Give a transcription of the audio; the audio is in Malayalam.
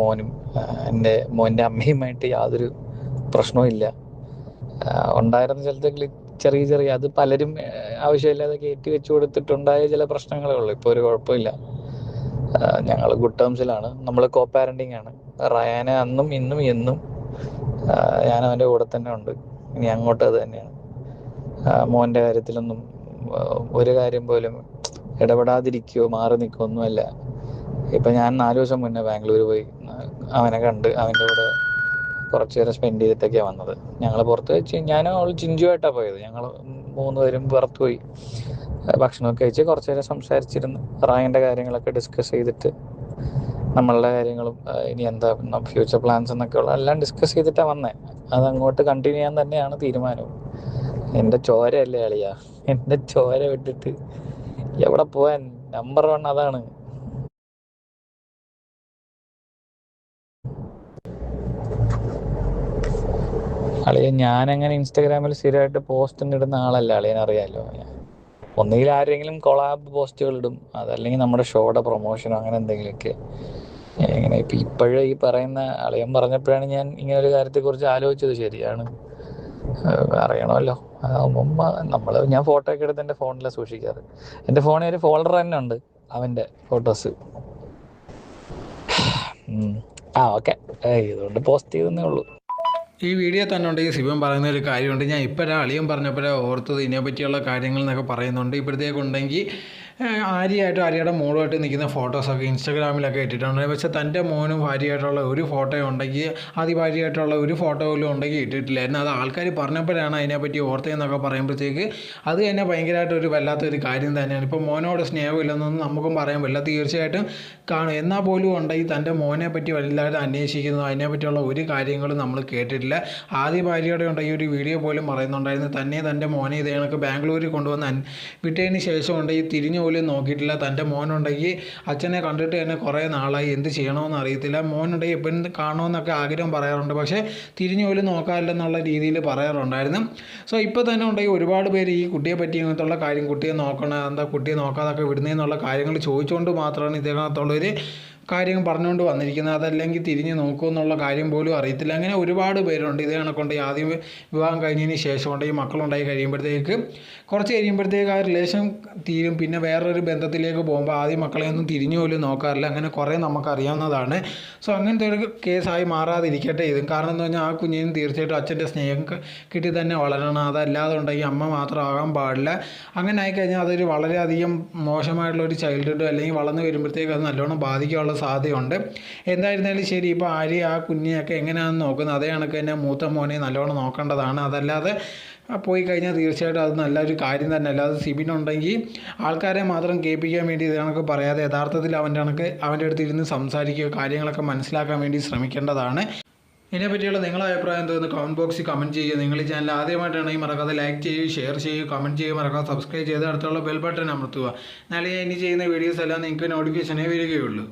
മോനും എന്റെ മോന്റെ അമ്മയുമായിട്ട് യാതൊരു പ്രശ്നവും ഇല്ല. ഉണ്ടായിരുന്ന ചിലത് ചെറിയ ചെറിയ അത് പലരും ആവശ്യമില്ലാതെ കയറ്റി വെച്ച് കൊടുത്തിട്ടുണ്ടായ ചില പ്രശ്നങ്ങളേ ഉള്ളൂ. ഇപ്പോൾ ഒരു കുഴപ്പമില്ല. ഞങ്ങൾ ഗുഡ് ടേംസിലാണ്. നമ്മൾ കോ പാരന്റിങ് ആണ്. റയാനെ അന്നും ഇന്നും എന്നും ഞാൻ അവന്റെ കൂടെ തന്നെ ഉണ്ട്. ഇനി അങ്ങോട്ട് അത് തന്നെയാണ്. മോന്റെ കാര്യത്തിലൊന്നും ഒരു കാര്യം പോലും ഇടപെടാതിരിക്കുകയോ മാറി നിൽക്കുകയോ ഒന്നുമല്ല. ഇപ്പം ഞാൻ നാല് ദിവസം മുന്നേ ബാംഗ്ലൂർ പോയി. അവനെ കണ്ട് അവന്റെ കൂടെ കുറച്ച് നേരം സ്പെൻഡ് ചെയ്തിട്ടൊക്കെയാണ് വന്നത്. ഞങ്ങൾ പുറത്ത് ഞാനും അവൾ ചിഞ്ചുമായിട്ടാണ് പോയത്. ഞങ്ങൾ മൂന്ന് പേരും പുറത്ത് പോയി. ഭക്ഷണമൊക്കെ കഴിച്ച് കുറച്ച് നേരം സംസാരിച്ചിരുന്നു. റായന്റെ കാര്യങ്ങളൊക്കെ ഡിസ്കസ് ചെയ്തിട്ട് നമ്മളുടെ കാര്യങ്ങളും ഇനി എന്താ ഫ്യൂച്ചർ പ്ലാൻസ് എന്നൊക്കെ ഉള്ള എല്ലാം ഡിസ്കസ് ചെയ്തിട്ടാണ് വന്നേ. അത് അങ്ങോട്ട് കണ്ടിന്യൂ ചെയ്യാൻ തന്നെയാണ് തീരുമാനവും. എന്റെ ചോരയല്ലേ അളിയ? എന്റെ ചോര വിട്ടിട്ട് എവിടെ പോവാൻ? നമ്പർ വൺ അതാണ്. അളിയ ഞാനങ്ങനെ ഇൻസ്റ്റാഗ്രാമിൽ സ്ഥിരമായിട്ട് പോസ്റ്റ് ഒന്നും ഇടുന്ന ആളല്ല. അളിയൻ അറിയാലോ. ഒന്നുകിൽ ആരെങ്കിലും കൊളാബ് പോസ്റ്റുകൾ ഇടും. അതല്ലെങ്കിൽ നമ്മുടെ ഷോയുടെ പ്രൊമോഷനോ അങ്ങനെ എന്തെങ്കിലുമൊക്കെ. ഇങ്ങനെ ഇപ്പം ഇപ്പോഴും ഈ പറയുന്ന അളിയൻ പറഞ്ഞപ്പോഴാണ് ഞാൻ ഇങ്ങനെ ഒരു കാര്യത്തെക്കുറിച്ച് ആലോചിച്ചത്. ശരിയാണ്. അറിയണമല്ലോ. അതാവുമ്പം നമ്മൾ ഞാൻ ഫോട്ടോ ഒക്കെ എടുത്ത് എന്റെ ഫോണിലാണ് സൂക്ഷിക്കാറ്. എന്റെ ഫോണിൽ ഒരു ഫോൾഡർ തന്നെ ഉണ്ട്. അവന്റെ ഫോട്ടോസ് ആ ഓക്കെ ഇതുകൊണ്ട് പോസ്റ്റ് ചെയ്തെന്നേ ഉള്ളൂ. ഈ വീഡിയോ തന്നെ ഉണ്ട്. ഈ ശിവൻ പറയുന്ന ഒരു കാര്യമുണ്ട്. ഞാൻ ഇപ്പോഴാ അളിയൻ പറഞ്ഞപ്പോഴാണ് ഓർത്തത് ഇതിനെപ്പറ്റിയുള്ള കാര്യങ്ങൾ എന്നൊക്കെ പറയുന്നുണ്ട്. ഇപ്പോഴത്തേക്കുണ്ടെങ്കിൽ ആര്യയായിട്ടും ആര്യയുടെ മോളുമായിട്ട് നിൽക്കുന്ന ഫോട്ടോസൊക്കെ ഇൻസ്റ്റാഗ്രാമിലൊക്കെ ഇട്ടിട്ടുണ്ട്. പക്ഷേ തന്റെ മോനും ഭാര്യയായിട്ടുള്ള ഒരു ഫോട്ടോ ഉണ്ടെങ്കിൽ ആദ്യ ഭാര്യയായിട്ടുള്ള ഒരു ഫോട്ടോ പോലും ഉണ്ടെങ്കിൽ ഇട്ടിട്ടില്ലായിരുന്നു. അത് ആൾക്കാർ പറഞ്ഞപ്പോഴാണ് അതിനെപ്പറ്റി ഓർത്തതെന്നൊക്കെ പറയുമ്പോഴത്തേക്ക് അത് തന്നെ ഭയങ്കരമായിട്ട് ഒരു വല്ലാത്തൊരു കാര്യം തന്നെയാണ്. ഇപ്പോൾ മോനോട് സ്നേഹമില്ലെന്നൊന്നും നമുക്കും പറയാൻ പറ്റില്ല. തീർച്ചയായിട്ടും കാണും. എന്നാൽ പോലും ഉണ്ടെങ്കിൽ തന്റെ മോനെ പറ്റി വലുതായിട്ട് അന്വേഷിക്കുന്നു. അതിനെപ്പറ്റിയുള്ള ഒരു കാര്യങ്ങളും നമ്മൾ കേട്ടിട്ടില്ല. ആദ്യ ഭാര്യയുടെ ഉണ്ടെങ്കിൽ ഒരു വീഡിയോ പോലും പറയുന്നുണ്ടായിരുന്നു. തന്നെ തന്റെ മോനെ ഇതേ കണക്ക് ബാംഗ്ലൂരിൽ കൊണ്ടുവന്ന് വിട്ടതിന് ശേഷം ഉണ്ടെങ്കിൽ തിരിഞ്ഞു പോലും നോക്കിയിട്ടില്ല. തന്റെ മോനുണ്ടെങ്കിൽ അച്ഛനെ കണ്ടിട്ട് തന്നെ കുറേ നാളായി. എന്ത് ചെയ്യണമെന്ന് അറിയത്തില്ല. മോനുണ്ടെങ്കിൽ എപ്പോഴും കാണണമെന്നൊക്കെ ആഗ്രഹം പറയാറുണ്ട്. പക്ഷേ തിരിഞ്ഞു പോലും നോക്കാറില്ലെന്നുള്ള രീതിയിൽ പറയാറുണ്ടായിരുന്നു. സോ ഇപ്പോൾ തന്നെ ഉണ്ടെങ്കിൽ ഒരുപാട് പേര് ഈ കുട്ടിയെ പറ്റി ഇങ്ങനത്തുള്ള കാര്യം കുട്ടിയെ നോക്കണം എന്താ കുട്ടിയെ നോക്കാതൊക്കെ വിടുന്നതെന്നുള്ള കാര്യങ്ങൾ ചോദിച്ചുകൊണ്ട് മാത്രമാണ് ഇതിനകത്തുള്ളൊരു കാര്യം പറഞ്ഞുകൊണ്ട് വന്നിരിക്കുന്നത്. അതല്ലെങ്കിൽ തിരിഞ്ഞ് നോക്കുമെന്നുള്ള കാര്യം പോലും അറിയത്തില്ല. അങ്ങനെ ഒരുപാട് പേരുണ്ട്. ഇത് കണക്കൊണ്ട് ആദ്യം വിവാഹം കഴിഞ്ഞതിന് ശേഷം ഉണ്ടെങ്കിൽ മക്കളുണ്ടായി കഴിയുമ്പോഴത്തേക്ക് കുറച്ച് കഴിയുമ്പോഴത്തേക്ക് ആ റിലേഷൻ തീരും. പിന്നെ വേറൊരു ബന്ധത്തിലേക്ക് പോകുമ്പോൾ ആദ്യം മക്കളെ ഒന്നും തിരിഞ്ഞു പോലും നോക്കാറില്ല. അങ്ങനെ കുറേ നമുക്കറിയാവുന്നതാണ്. സോ അങ്ങനത്തെ ഒരു കേസായി മാറാതിരിക്കട്ടെ ഇതും. കാരണം എന്ന് പറഞ്ഞാൽ ആ കുഞ്ഞിനും തീർച്ചയായിട്ടും അച്ഛന്റെ സ്നേഹം കിട്ടി തന്നെ വളരണം. അതല്ലാതെ ഉണ്ടെങ്കിൽ അമ്മ മാത്രം ആകാൻ പാടില്ല. അങ്ങനെ ആയിക്കഴിഞ്ഞാൽ അതൊരു വളരെയധികം മോശമായിട്ടുള്ള ഒരു ചൈൽഡ്ഹുഡ് അല്ലെങ്കിൽ വളർന്നു വരുമ്പോഴത്തേക്ക് അത് നല്ലോണം ബാധിക്കാനുള്ള സാധ്യതയുണ്ട്. എന്തായിരുന്നാലും ശരി ഇപ്പോൾ ആര്യ ആ കുഞ്ഞിനെയൊക്കെ എങ്ങനെയാണെന്ന് നോക്കുന്നത് അതേ കണക്ക് തന്നെ മൂത്ത മോനെ നല്ലോണം നോക്കേണ്ടതാണ്. അതല്ലാതെ പോയി കഴിഞ്ഞാൽ തീർച്ചയായിട്ടും അത് നല്ലൊരു കാര്യം തന്നെ. അല്ലാതെ സിബിൻ ഉണ്ടെങ്കിൽ ആൾക്കാരെ മാത്രം കേൾപ്പിക്കാൻ വേണ്ടി ഇത് കണക്ക് പറയാതെ യഥാർത്ഥത്തിൽ അവന്റെ കണക്ക് അവന്റെ അടുത്ത് ഇരുന്ന് സംസാരിക്കുക കാര്യങ്ങളൊക്കെ മനസ്സിലാക്കാൻ വേണ്ടി ശ്രമിക്കേണ്ടതാണ്. ഇതിനെപ്പറ്റിയുള്ള നിങ്ങളുടെ അഭിപ്രായം എന്തോന്ന് കമന്റ് ബോക്സിൽ കമന്റ് ചെയ്യുക. നിങ്ങൾ ഈ ചാനൽ ഈ മറക്കാതെ ലൈക്ക് ചെയ്യുക ഷെയർ ചെയ്യുക കമന്റ് ചെയ്യുക മറക്കാതെ സബ്സ്ക്രൈബ് ചെയ്ത് അടുത്തുള്ള ബെൽ ബട്ടൺ അമർത്തുക. എന്നാലേ ഇനി ചെയ്യുന്ന വീഡിയോസ് എല്ലാം നിങ്ങൾക്ക് നോട്ടിഫിക്കേഷനേ വരികയുള്ളൂ.